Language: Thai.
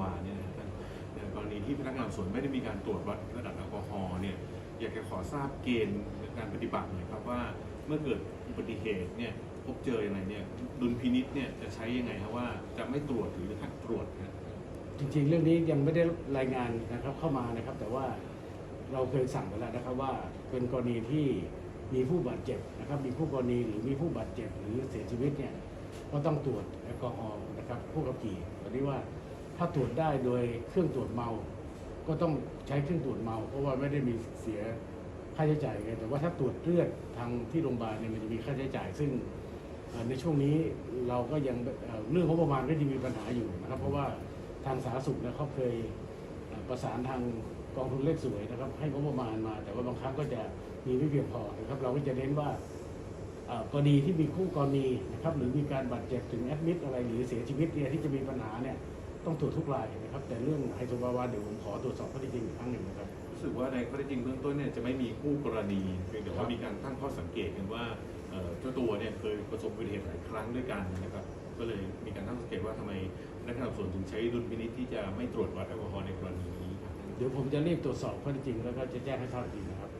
วาเนี่ยนะกรณีที่พนักงานสวนไม่ได้มีการตรวจวัดระดับแอลกอฮอล์เนี่ยอยากจะขอทราบเกณฑ์การปฏิบัติหน่อยครับว่าเมื่อเกิดอุบัติเหตุเนี่ยพบเจออย่างไรเนี่ยดุลพินิษเนี่ยจะใช้ยังไงครับว่าจะไม่ตรวจหรือถ้าตรวจนะจริงๆ เรื่องนี้ยังไม่ได้รายงานนะครับเข้ามานะครับ แต่ว่าเราเคยสั่งไปแล้วนะครับว่าเป็นกรณีที่มีผู้บาดเจ็บนะครับ มีผู้กรณีหรือมีผู้บาดเจ็บหรือเสียชีวิตเนี่ยก็ต้องตรวจแอลกอฮอล์นะครับผู้ขับขี่ตอนนี้ว่า ถ้าตรวจได้โดยเครื่องตรวจเมา ก็ต้องใช้เครื่องตรวจเมา เพราะว่าไม่ได้มีเสียค่าใช้จ่ายไงแต่ว่าถ้าตรวจเลือดทางที่โรงพยาบาลเนี่ยมันจะมีค่าใช้จ่าย ซึ่งในช่วงนี้เราก็ยังเรื่องของประมาณก็จะมีปัญหาอยู่นะครับ เพราะว่าทางสาธารณสุขนี่ยเขาเคยประสานทางกองทุนเลขสวยนะครับ ให้งบประมาณมา แต่ว่าบางครั้งก็จะมีไม่เพียงพอนะครับ เราก็จะเน้นว่ากรณีที่มีคู่กรณีนะครับหรือมีการบาดเจ็บถึงแอดมิดอะไรหรือเสียชีวิตเนี่ยที่จะมีปัญหาเนี่ย ต้องตรวจทุกรายนะครับ แต่เรื่องไฮโซบาวาเดี๋ยวผมขอตรวจสอบข้อเท็จจริงอีกครั้งหนึ่งนะครับ รู้สึกว่าในข้อเท็จจริงเบื้องต้นเนี่ยจะไม่มีคู่กรณีเพียงแต่ว่ามีการตั้งข้อสังเกตกันว่าเอ่อเจ้าตัวเนี่ยเคยประสบอุบัติเหตุหลายครั้งด้วยกันนะครับก็เลยมีการตั้งสังเกตว่าทำไมพนักงานสอบสวนถึงใช้ดุลพินิจที่จะไม่ตรวจวัดแอลกอฮอล์ในกรณีนี้ครับ เดี๋ยวผมจะรีบตรวจสอบข้อเท็จจริงแล้วก็จะแจ้งให้ทราบอีกทีนะครับ